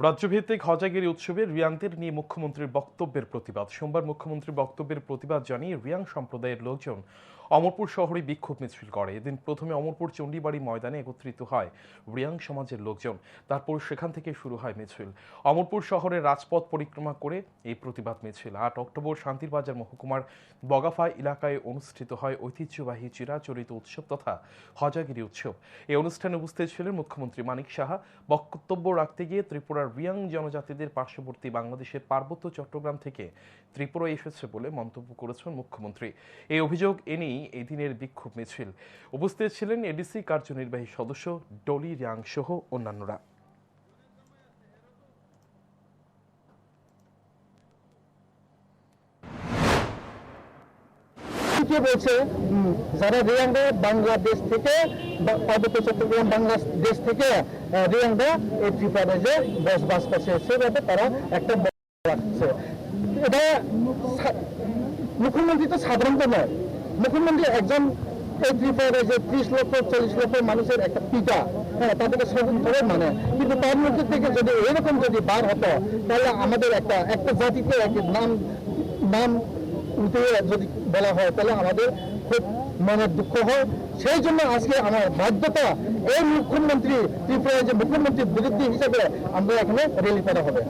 রাজ্যভিত্তিক হজাগিরি উৎসবে রিয়াংদের নিয়ে মুখ্যমন্ত্রীর বক্তব্যের প্রতিবাদ। সোমবার মুখ্যমন্ত্রীর বক্তব্যের প্রতিবাদ জানিয়ে রিয়াং সম্প্রদায়ের লোকজন অমরপুর শহরে বিক্ষোভ মিছিল করে। এদিন প্রথমে অমরপুর চণ্ডীবাড়ি ময়দানে একত্রিত হয় রিয়াং সমাজের লোকজন। তারপর সেখান থেকে শুরু হয় মিছিল। অমরপুর শহরের রাজপথ পরিক্রমা করে এই প্রতিবাদ মিছিল। আট অক্টোবর শান্তিরবাজার মহকুমার বগাফা এলাকায় অনুষ্ঠিত হয় ঐতিহ্যবাহী চিরাচরিত উৎসব তথা হজাগিরি উৎসব। এই অনুষ্ঠানে উপস্থিত ছিলেন মুখ্যমন্ত্রী মানিক সাহা। বক্তব্য রাখতে গিয়ে ত্রিপুরার রিয়াং জনজাতিদের পার্শ্ববর্তী বাংলাদেশের পার্বত্য চট্টগ্রাম থেকে ত্রিপুরা এসেছে বলে মন্তব্য করেছেন মুখ্যমন্ত্রী। এই অভিযোগ এনেই এই দিনের বিক্ষোভ মিছিল। উপস্থিত ছিলেন এডিসি কার্যনির্বাহী সদস্য ডলি রিয়াং সহ অন্যান্যরা। বলছে। যারা বাংলাদেশ থেকে পার্বত্য চট্টগ্রাম বাংলাদেশ থেকে এই বসবাস করছে। সেভাবে তারা একটা রাখছে। এটা মুখ্যমন্ত্রী তো সাধারণত নয়। মুখ্যমন্ত্রী একজন এই ত্রিপুরাদেশে ত্রিশ লক্ষ, চল্লিশ লক্ষ মানুষের একটা পিতা হ্যাঁ তাদেরকে স্বতন্ত্র মানে। কিন্তু তার মধ্যে থেকে যদি এরকম যদি বার হতো, তাহলে আমাদের একটা একটা জাতিতে একটা নাম নাম উঠে যদি বলা হয়, তাহলে আমাদের খুব মনের দুঃখ হয়। সেই জন্য আজকে আমার বাধ্যতা, এই মুখ্যমন্ত্রী, ত্রিপুরার যে মুখ্যমন্ত্রীর বিরুদ্ধে হিসেবে আমরা এখানে র্যালি করা হবে।